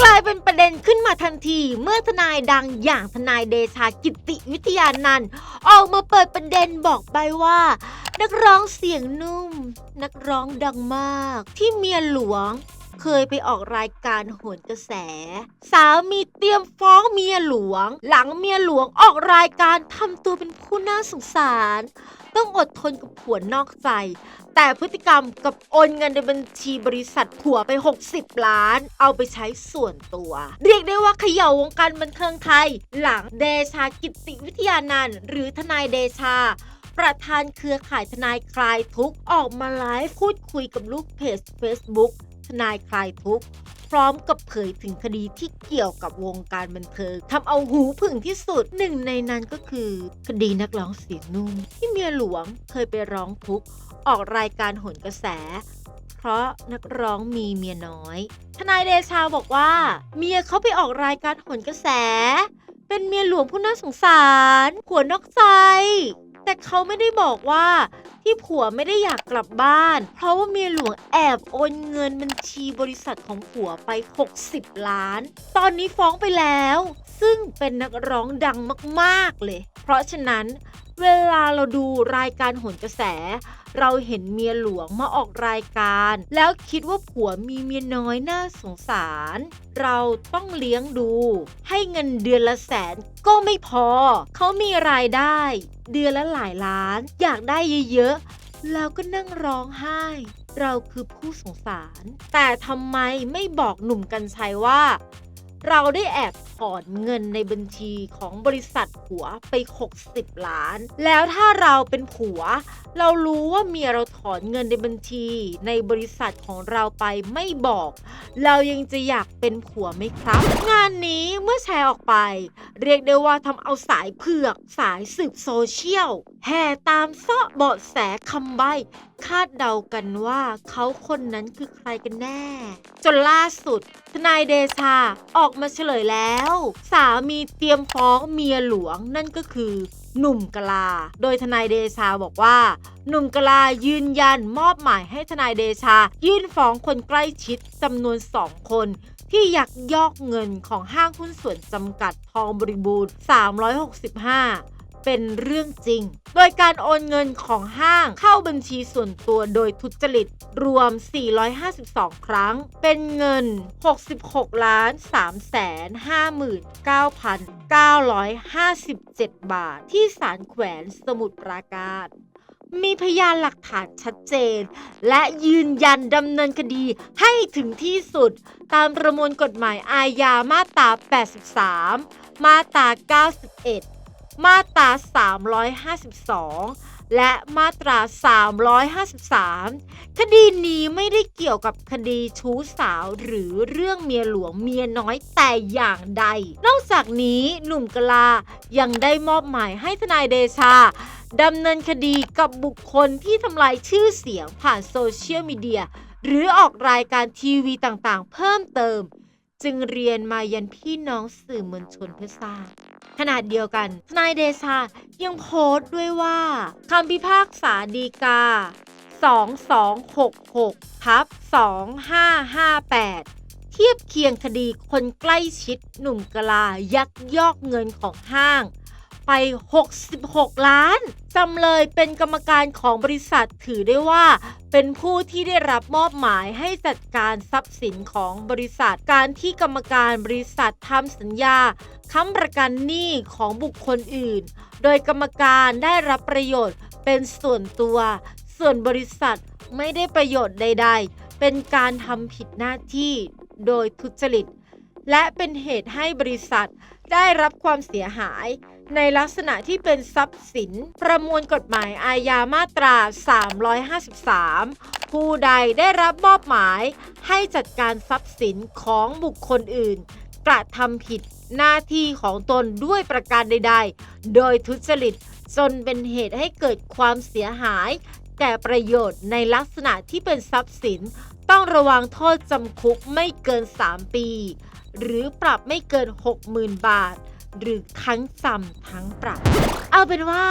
กลายเป็นประเด็นขึ้นมาทันทีเมื่อทนายดังอย่างทนายเดชากิติวิทยานันท์ออกมาเปิดประเด็นบอกไปว่า นักร้องเสียงนุ่ม นักร้องดังมากที่เมียหลวง เคยไปออกรายการโหนกระแส สามีเตรียมฟ้องเมียหลวง หลังเมียหลวงออกรายการทำตัวเป็นผู้น่าสงสาร ต้องอดทนกับผัวนอกใจ แต่พฤติกรรมกับโอนเงินในบัญชีบริษัทผัวไป 60 ล้าน เอาไปใช้ส่วนตัว เรียกได้ว่าเขย่าวงการบันเทิงไทย หลังเดชากิติวิทยานันท์หรือทนายเดชาประธานเครือข่ายทนายคลายทุกออกมาไลฟ์พูดคุยกับลูกเพจ Facebook ทนายคลายทุกข์พร้อมกับเผยถึงคดีที่เกี่ยวกับวงการบันเทิงทำเอาหูผึ่งที่สุดหนึ่งในนั้นก็คือ คดีนักร้องเสียงนุ่ม ที่เมียหลวงเคยไปร้องทุกข์ออกรายการโหนกระแส เพราะนักร้องมีเมียน้อย ทนายเดชาบอกว่า เมียเขาไปออกรายการโหนกระแส เป็นเมียหลวงผู้น่าสงสารผัวนอกใจ แต่เขาไม่ได้บอกว่าที่ผัวไม่ได้อยากกลับบ้าน เพราะว่าเมียหลวงแอบโอนเงินบัญชีบริษัทของผัวไป 60 ล้าน ตอนนี้ฟ้องไปแล้ว ซึ่งเป็นนักร้องดังมากๆเลย เพราะฉะนั้นเวลาเราดูรายการโหนกระแส เราเห็นเมียหลวงมาออกรายการ แล้วคิดว่าผัวมีเมียน้อยน่าสงสาร เราต้องเลี้ยงดู ให้เงินเดือนละแสนก็ไม่พอ เขามีรายได้ เดือนละหลายล้าน อยากได้เยอะๆแล้วก็นั่งร้องไห้ เราคือผู้สงสาร แต่ทำไมไม่บอกหนุ่มกัญชัยว่า เราได้แอบถอนเงินในบัญชีของบริษัทผัวไป 60 ล้าน แล้วถ้าเราเป็นผัว เรารู้ว่าเมียเราถอนเงินในบัญชีในบริษัทของเราไปไม่บอก เรายังจะอยากเป็นผัวไหมครับ งานนี้เมื่อแชร์ออกไป เรียกได้ว่าทำเอาสายเผือกสายสืบโซเชียล แห่ตามเสาะเบาะแสคำใบคาดเดากันว่าเขาคนนั้นคือใครกันแน่ จนล่าสุด ทนายเดชาออกมาเฉลยแล้ว สามีเตรียมฟ้องเมียหลวงนั่นก็คือ หนุ่มกลา โดยทนายเดชาบอกว่า หนุ่มกลายืนยันมอบหมายให้ทนายเดชา ยื่นฟ้องคนใกล้ชิดจำนวนสองคนที่ยักยอกเงินของห้างหุ้นส่วนจำกัดทองบริบูรณ์ 365 เป็นเรื่องจริง โดยการโอนเงินของห้างเข้าบัญชีส่วนตัวโดยทุจริต รวม 452 ครั้ง เป็นเงิน 66ล้าน3 5 9 9 5 7 บาท ที่ศาลแขวนสมุทรปราการ มีพยานหลักฐานชัดเจน และยืนยันดำเนินคดีให้ถึงที่สุด ตามประมวลกฎหมายอาญามาตรา 83 มาตรา 91 มาตรา 352 และมาตรา 353 คดีนี้ไม่ได้เกี่ยวกับคดีชู้สาวหรือเรื่องเมียหลวงเมียน้อยแต่อย่างใด นอกจากนี้หนุ่มกลายังได้มอบหมายให้ทนายเดชาดำเนินคดีกับบุคคลที่ทำลายชื่อเสียงผ่านโซเชียลมีเดีย หรือออกรายการทีวีต่างๆ เพิ่มเติม จึงเรียนมายันพี่น้องสื่อมวลชนเพื่อทราบ ขนาดเดียวกัน ทนายเดชายังโพสต์ด้วยว่าคำพิพากษาดีกา 2266ทับ2558เทียบเคียงคดีคนใกล้ชิดหนุ่มกลายักยอกเงินของห้าง ไป 66 ล้าน จำเลยเป็นกรรมการของบริษัทถือได้ว่า เป็นผู้ที่ได้รับมอบหมายให้จัดการทรัพย์สินของบริษัท การที่กรรมการบริษัททำสัญญาค้ำประกันหนี้ของบุคคลอื่น โดยกรรมการได้รับประโยชน์เป็นส่วนตัว ส่วนบริษัทไม่ได้ประโยชน์ใด ๆ เป็นการทำผิดหน้าที่โดยทุจริต และเป็นเหตุให้บริษัท ได้รับความเสียหาย ในลักษณะที่เป็นทรัพย์สิน ประมวลกฎหมายอาญามาตรา 353 ผู้ใดได้รับมอบหมาย ให้จัดการทรัพย์สินของบุคคลอื่น กระทำผิดหน้าที่ของตนด้วยประการใด ๆ โดยทุจริตจนเป็นเหตุให้เกิดความเสียหาย แก่ประโยชน์ในลักษณะที่เป็นทรัพย์สิน ต้องระวังโทษจำคุกไม่เกิน 3 ปี หรือปรับไม่เกิน 60,000 บาท หรือทั้งจำทั้งปรับ เอาเป็นว่า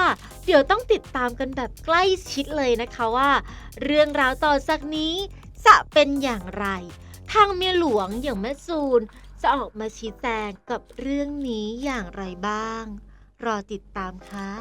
เดี๋ยวต้องติดตามกันแบบใกล้ชิดเลยนะคะว่า เรื่องราวต่อจากนี้จะเป็นอย่างไร ทางเมียหลวงอย่างแม่ซูน จะออกมาชี้แจงกับเรื่องนี้อย่างไรบ้าง รอติดตามค่ะ